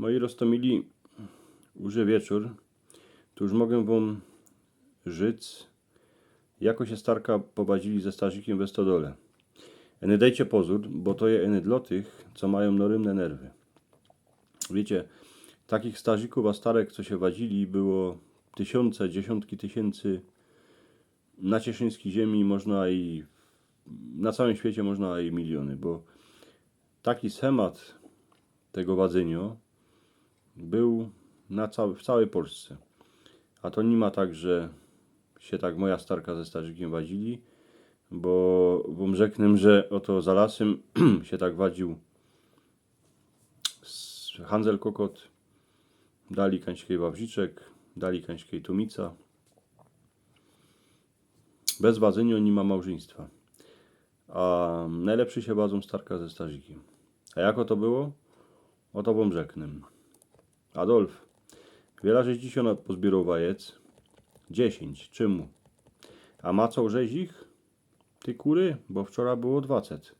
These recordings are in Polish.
Moi roztomili łże wieczór, już mogę wam żyć, jako się starka pobadzili ze starzykiem we stodole. Eny dajcie pozór, bo to je eny dla tych, co mają norymne nerwy. Wiecie, takich starzyków a starek, co się wadzili, było tysiące, dziesiątki tysięcy na cieszyńskiej ziemi można i na całym świecie można i miliony, bo taki schemat tego wadzenia był na cał, w całej Polsce. A to nie ma tak, że się tak moja starka ze starzykiem wadzili, bo wam rzeknę, że oto za lasem się tak wadził z Handzel Kokot, dali kańskiej Wawrziczek, dali kańskiej Tumica. Bez wadzenia nie ma małżeństwa. A najlepszy się wadzą starka ze starzykiem. A jako to było? Oto wam rzeknę. Adolf, wiele żeś dziś ona pozbierał wajec? Dziesięć. Czemu? A macał żeś ich? Ty kury? Bo wczoraj było dwacet.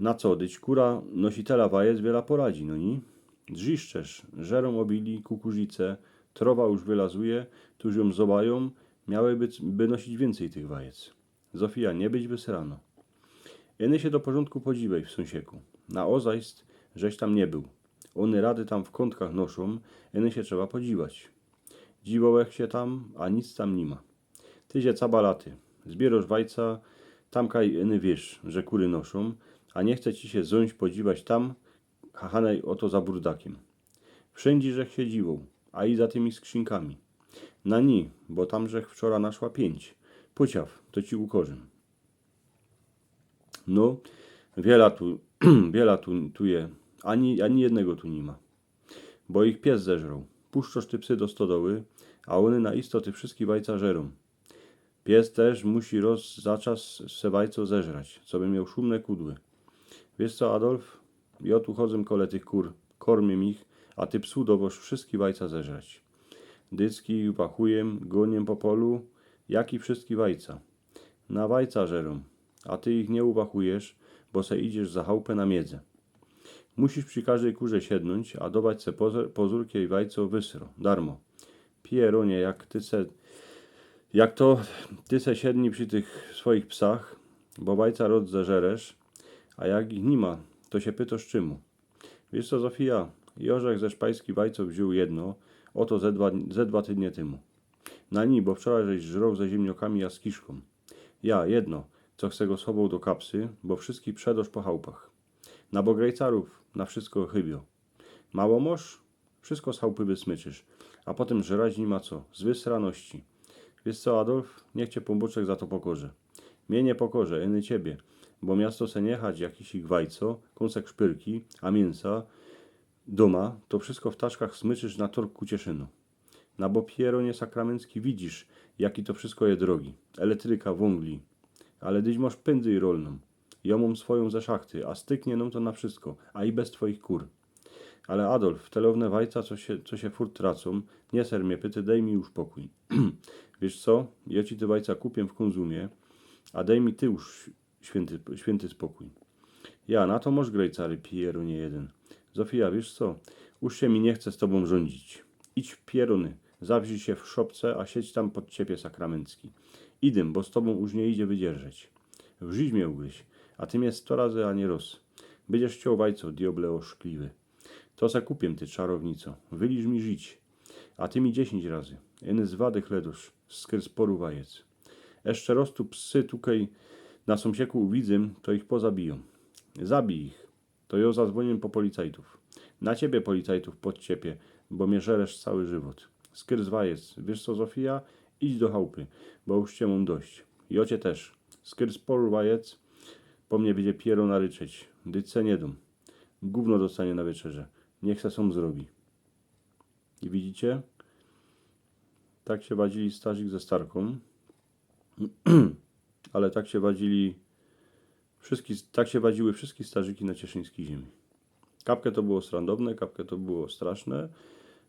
Na co, dyć kura nositela wajec wiela poradzi, no ni? Drziszczesz, żerą obili, kukurzyce, trowa już wylazuje, tuż ją zobają, miałyby by nosić więcej tych wajec. Zofia, nie być wysrano. Jeny się do porządku podziwej w sąsieku. Na ozajst, żeś tam nie był. One rady tam w kątkach noszą, jeny się trzeba podziwać. Dziwołek się tam, a nic tam nie ma. Tyzie cabalaty, zbierosz wajca, tam kaj jeny wiesz, że kury noszą, a nie chce ci się ząć podziwać tam, hahanej oto za burdakiem. Wszędzie żech się dziwą, a i za tymi skrzynkami. Na ni, bo tam żech wczora naszła pięć. Puciaw, to ci ukorzym. No, wiela tu, wiela tu, tu je, ani, ani jednego tu nie ma. Bo ich pies zeżrą. Puszczosz ty psy do stodoły, a one na istoty wszystkie wajca żerą. Pies też musi roz za czas se wajco zeżrać, co by miał szumne kudły. Wiesz co, Adolf? Ja tu chodzę kole tych kur, kormię ich, a ty psu dowoż wszystkie wajca zeżrać. Dycki wachujem, goniem po polu, jak i wszystkie wajca. Na wajca żerą, a ty ich nie uwachujesz, bo se idziesz za chałupę na miedzę. Musisz przy każdej kurze siednąć, a dobać se pozórkie i wajco wysro, darmo. Pieronie, jak ty se, jak to ty se siedni przy tych swoich psach, bo wajca rod zeżeresz, a jak ich nie ma, to się pytasz czemu. Wiesz co, Zofia, Jorzech ze szpajski wajco wziął jedno, oto ze dwa, ze dwa temu. Na ni, bo wczoraj żeś żrął ze ziemniokami a z kiszką. Ja, jedno, co chcę go sobą do kapsy, bo wszystkich przedosz po chałupach. Na bogrejcarów, na wszystko chybio. Mało moż? Wszystko z chałupy wysmyczysz, a potem żrać nie ma co, z wysraności. Wiesz co, Adolf, niech cię pombuczek za to pokorze. Mnie nie pokorze, eny ciebie, bo miasto se nie chać jakiś ich wajco, kąsek szpyrki, a mięsa, doma, to wszystko w taszkach smyczysz na tor ku Cieszynu. Na bo pieronie sakramencki widzisz, jaki to wszystko je drogi. Elektryka, wągli. Ale dyś masz pędzy i rolną. Ja mam swoją ze szachty, a styknie nam to na wszystko, a i bez twoich kur. Ale Adolf, te lowne wajca, co się, co się furt tracą, nie ser mnie pyty, daj mi już pokój. Wiesz co, ja ci te wajca kupię w konzumie, a daj mi ty już święty, święty spokój. Ja, na to moż grejcary, Pieru nie jeden. Zofia, wiesz co, już się mi nie chce z tobą rządzić. Idź w pieruny, zawrzyj się w szopce, a siedź tam pod ciebie sakramencki. Idym, bo z tobą już nie idzie wydzierżeć. W mnie ugryź, a ty mnie sto razy, a nie roz. Będziesz chciał wajco, dioble oszkliwy. To se kupię, ty czarownico, wyliż mi żyć. A ty mi dziesięć razy. Jeny z wady chledusz, skry sporu wajec. Jeszcze rostu psy tukaj na sąsieku uwidzę, to ich pozabiją. Zabij ich. To ja zadzwonię po policajtów. Na ciebie policajtów podciepię, bo mnie żeresz cały żywot. Skryz wajec. Wiesz co, Zofia? Idź do chałupy, bo już cię mam dość. I ocie też. Skryz sporu wajec, po mnie będzie piero naryczeć. Dyce nie dum. Gówno dostanie na wieczerze. Niech se sam zrobi. I widzicie? Tak się wadzili starzyk ze starką. Ale tak się wadzili wszystkie, tak się wadziły wszystkie starzyki na cieszyńskiej ziemi. Kapkę to było srandowne, kapkę to było straszne.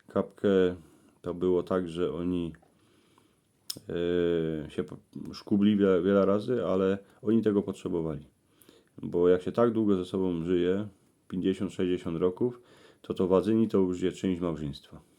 Kapkę to było tak, że oni e, się szkubli wiele, wiele razy, ale oni tego potrzebowali. Bo jak się tak długo ze sobą żyje, 50-60 roków, to to wadzyni to już jest część małżeństwa.